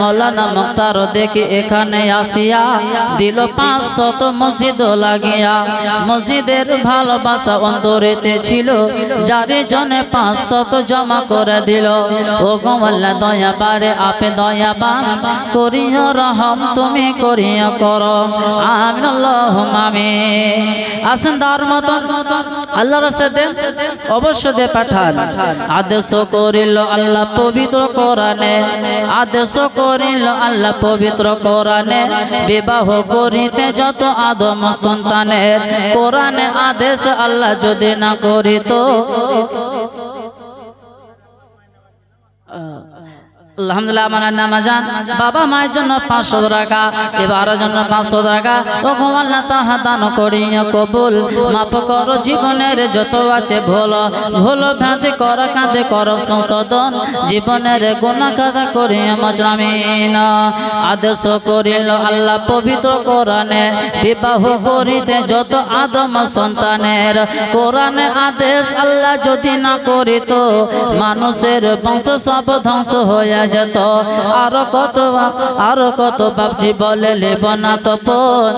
মৌলানা মুক্তার দেখি এখানে আসিয়া দিল পাঁচ শত মসজিদ লাগিয়া। মসজিদের ভালোবাসা অন্তরেতে ছিল, যারে জনে পাঁচ শত জমা করে দিল। ও গোমাল্লা দয়া পারে আপে দয়া বান করিও রহম, তুমি করিও করো আমি আসেন তার মতন আল্লাহ অবশ্য দে পাঠান। আদেশ করিল আল্লাহ পবিত্র কোরআনে। আদেশ করিল আল্লাহ পবিত্র কোরআনে। বিবাহ করিতে যত আদম সন্তানের কোরআনে আদেশ আল্লাহ যদি না করিত করো জীবনের যত আছে ভোল। ভোল ভ্যাঁতে কর, কাঁদে কর সংশোধন। জীবনের গুণা কাদা করিয়া মজরামিন আদেশ করিল আল্লাহ পবিত্র কোরআনে, বিবাহ করিতে যত আদম সন্তানের। কোরআনে আদেশ আল্লাহ যদি না করিত, মানুষের বংশ সব ধ্বংস হয়ে যেত, আরও কত আরও কত বাপজি বলে লেব তপন।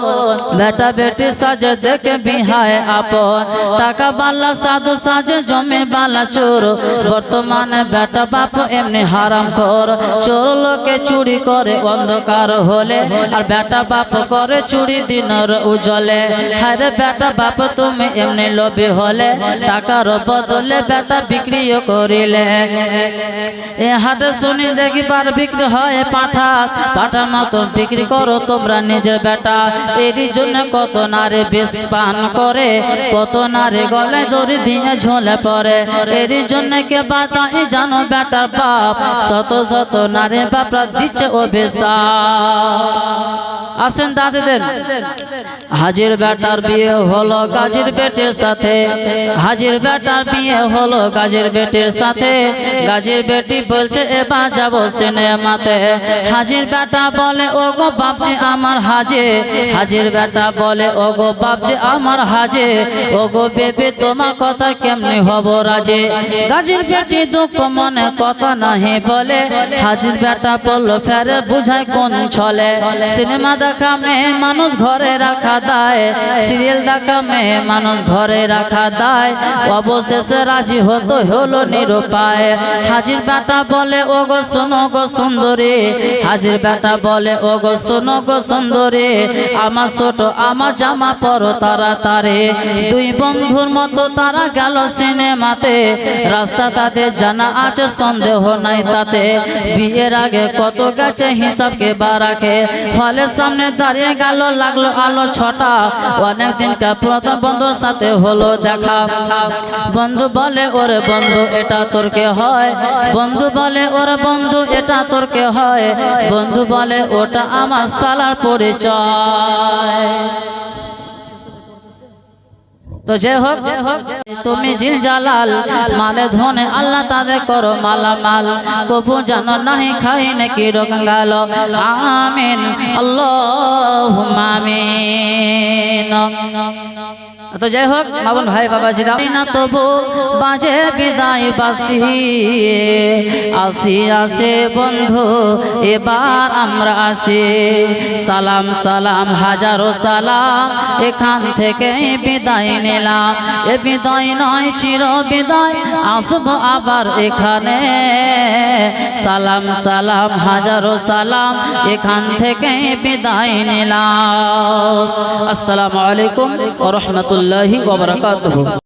বেটা বেটি সাজে দেখে বিহায় আপন। টাকা বালা, সাধু সাজে, জমি বালা, চোর। বর্তমানে বেটা বাপ এমনি হারাম কর চোর লোকে চুরি করে অন্ধকার হলে, আর বেটা বাপ করে চুরি দিনের উজলে হারে বেটা বাপ, তুমি এমনি লোভে হলে, টাকার বদলে বেটা বিক্রিও করিলে। এ হাটে শুনি পার বিক্রি হয় পাঠা পাঠা মতো বিক্রি করো তোমরা নিজের বেটা। এরই জন্য কত নারে বেশ পান করে, কত নারে গলায় দড়ি দিয়ে ঝোলে পড়ে এরই জন্য কে বাতাই জানো বেটার বাপ, শত শত নারে বাপরা দিচ্ছে বেশা আসেন দাদি দেন হাজির বেটার বিয়ে হলো গাজীর বেটের সাথে। হাজির বেটার বিয়ে হলো গাজীর বেটের সাথে। গাজীর বেটি বলছে এবার যাব সিনেমাতে। হাজির বেটা বলে ও গো বাপজি আমার হাজে। হাজির বেটা বলে ও গো বাপজি আমার হাজে। ও গো বেবে, তোমার কথা কেমনি হব রাজে? গাজীর বেটি দুঃখ মনে কথা নাহি বলে। হাজির বেটা বলল, ফেরে বুঝায় কোন ছলে? সিনেমা দেখা মেয়ে মানুষ ঘরে রাখা দায়। সিরিয়াল দেখা মেয়ে মানুষ ঘরে রাখা দায়। অবশেষে রাজি হতো হলো নিরুপায়। হাজির বেটা বলে ও গো শোনো গো সুন্দরী। হাজির বেটা বলে, ও গো, শোনো গো সুন্দরী। আমার ছোট, আমার জামা পরো তারা তারে দুই বন্ধুর মতো তারা গেল সিনেমাতে। রাস্তা তাদের জানা আছে, সন্দেহ নাই তাতে। বিয়ের আগে কত গেছে হিসাবকে বা রাখে। হলের সামনে দাঁড়িয়ে গেল, লাগল আলো ছটা। অনেক দিনকার প্রথম বন্ধুর সাথে হলো দেখা। বন্ধু বলে, ওরে বন্ধু, এটা তোর কে হয়? বন্ধু বলে, ওরে বন্ধু এটা তোর কে হয়? বন্ধু বলে, ওটা আমার সালার পরিচয়। তো যে হোক যে হোক তুমি জিল জালাল, মালে ধনে আল্লাহ তাদের করো মালা মাল কবু জানো নাহি, খাই নাকি রোগাল আমিন আল্লাহ আমিন। তো যাই হোক, বাবন ভাই বাবা জিরা না তবু বাজে বিদায় বাসি আসি, আসে বন্ধু, এবার আমরা আসি। সালাম সালাম, হাজারো সালাম, এখান থেকে বিদায় নিলাম। এ বিদায় নয়, চির বিদায়, আসব আবার এখানে। সালাম সালাম, হাজারো সালাম, এখান থেকে বিদায় নিলাম। আসসালামু আলাইকুম ওয়া वरहमतुल्लाहि व बरकातुहू